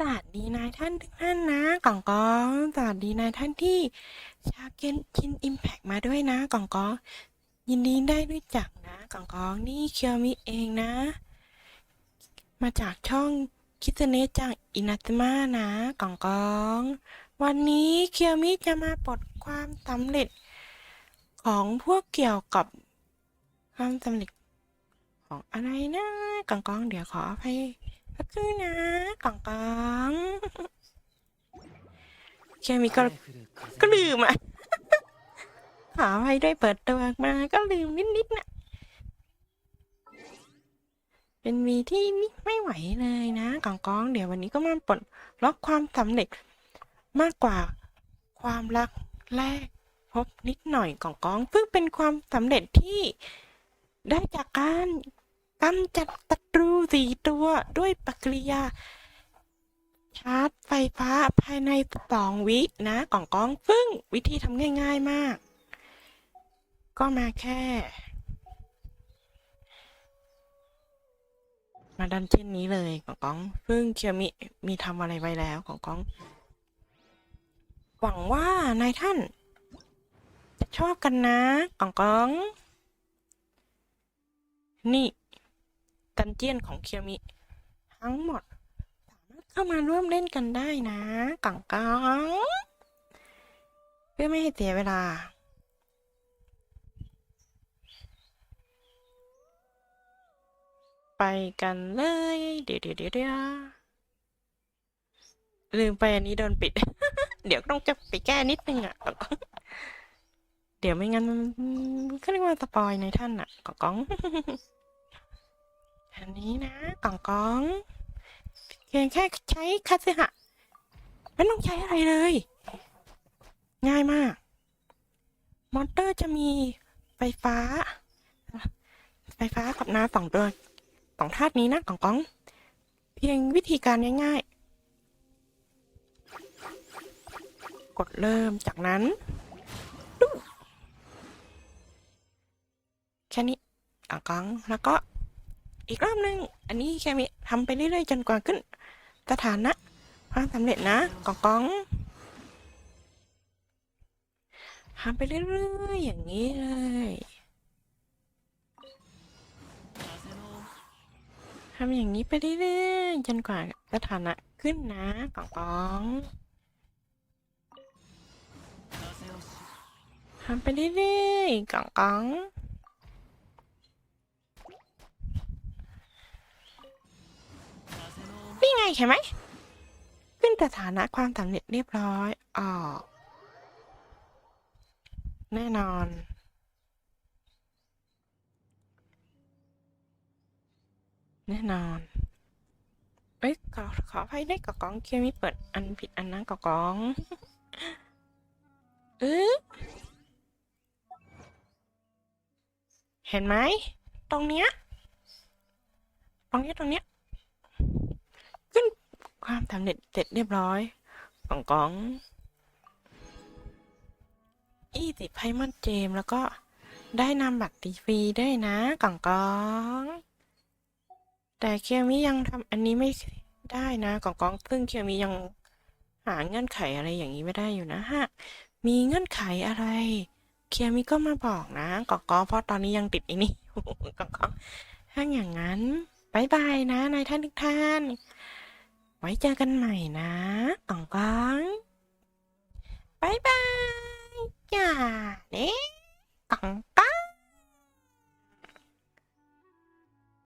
สวัสดีนายท่านทุกท่านนะกล่องกองสวัสดีนายท่านที่ชาเกนชินอิมแพกมาด้วยนะกล่องกองยินดีได้รู้จักนะกล่องกองนี่เคียวมิเองนะ มาจากช่องคิสเนจังอินาตมานะกล่องกอง วันนี้เคียวมิจะมาปลดความสำเร็จของพวกเกี่ยวกับความสำเร็จของอะไรนะกล่องกองเดี๋ยวขออภัย ก็คือนะกล่องกองแค่มีก็ก็ลืมอะขอให้ด้วยเปิดตัวมาก็ลืมนิดๆนะเป็นวีที่ไม่ไหวเลยนะกองกอง เดี๋ยววันนี้ก็มาปลดล็อกความสำเร็จมากกว่าความรักแรกพบนิดหน่อยกองกองซึ่งเป็นความสำเร็จที่ได้จากการ กำจัดศัตรูสี่ตัวด้วยปฏิกิริยา ชาร์จไฟฟ้าภายในสองวินะกล่องกองซึ่งวิธีทำง่าย ๆมาก ก็มาแค่ มาดันเช่นนี้เลยกล่องกองซึ่งเคียวมิมีทำอะไรไว้แล้วกล่องกอง หวังว่านายท่าน จะชอบกันนะกล่องกอง นี่ ดันเจียนของเคียวมิ ทั้งหมด สามารถเข้ามาร่วมเล่นกันได้นะกังกังเพื่อไม่ให้เสียเวลา ไปกันเลย เดี๋ยวเดี๋ยวเดี๋ยวลืมไปอันนี้โดนปิด เดี๋ยวต้องจะไปแก้นิดนึงอะเดี๋ยวไม่งั้นมันเขาเรียกว่าสปอยในท่านอะกอง อันนี้นะกล่องกองเพียงแค่ใช้คาสึฮะไม่ต้องใช้อะไรเลย ง่ายมาก มอเตอร์จะมีไฟฟ้า ไฟฟ้ากับน้ำสองตัวสองธาตุนี้นะกล่องกอง เพียงวิธีการง่ายๆ กดเริ่มจากนั้นแค่นี้กล่องกองแล้วก็ อีกรอบหนึ่งอันนี้แค่มีทำไปเรื่อยๆจนกว่าขึ้น สถานะความสำเร็จนะกองกองทำไปเรื่อยๆอย่างนี้เลยทำอย่างนี้ไปเรื่อยๆจนกว่าสถานะขึ้นนะกองกองทำไปเรื่อยๆกองกอง นี่ไงเห็นไหม ขึ้นสถานะความสำเร็จเรียบร้อย ออก แน่นอนแน่นอน เอ้ยขอขออภัยได้กกองเคียมิเปิดอันผิดอันนั้นกกองเออเห็นไหม ตรงเนี้ย ตรงเนี้ย ตรงเนี้ย ความสำเร็จเสร็จเรียบร้อยกล่องกองยี่สิบไพมอนเจมแล้วก็ได้นำบัตรตีฟรีด้วยนะกล่องกอง แต่เคียวมิยังทำอันนี้ไม่ได้นะกล่องกองซึ่งเคียวมิยังหาเงื่อนไขอะไรอย่างนี้ไม่ได้อยู่นะฮะมีเงื่อนไขอะไร เคียมิก็มาบอกนะกล่องกองเพราะตอนนี้ยังติดไอ้นี่อยู่กล่องกองถ้าอย่างนั้นบายบายนะนายท่านทุกท่าน ไว้เจอกันใหม่นะกล่องกองบายบายจ้าเด็กกล่อง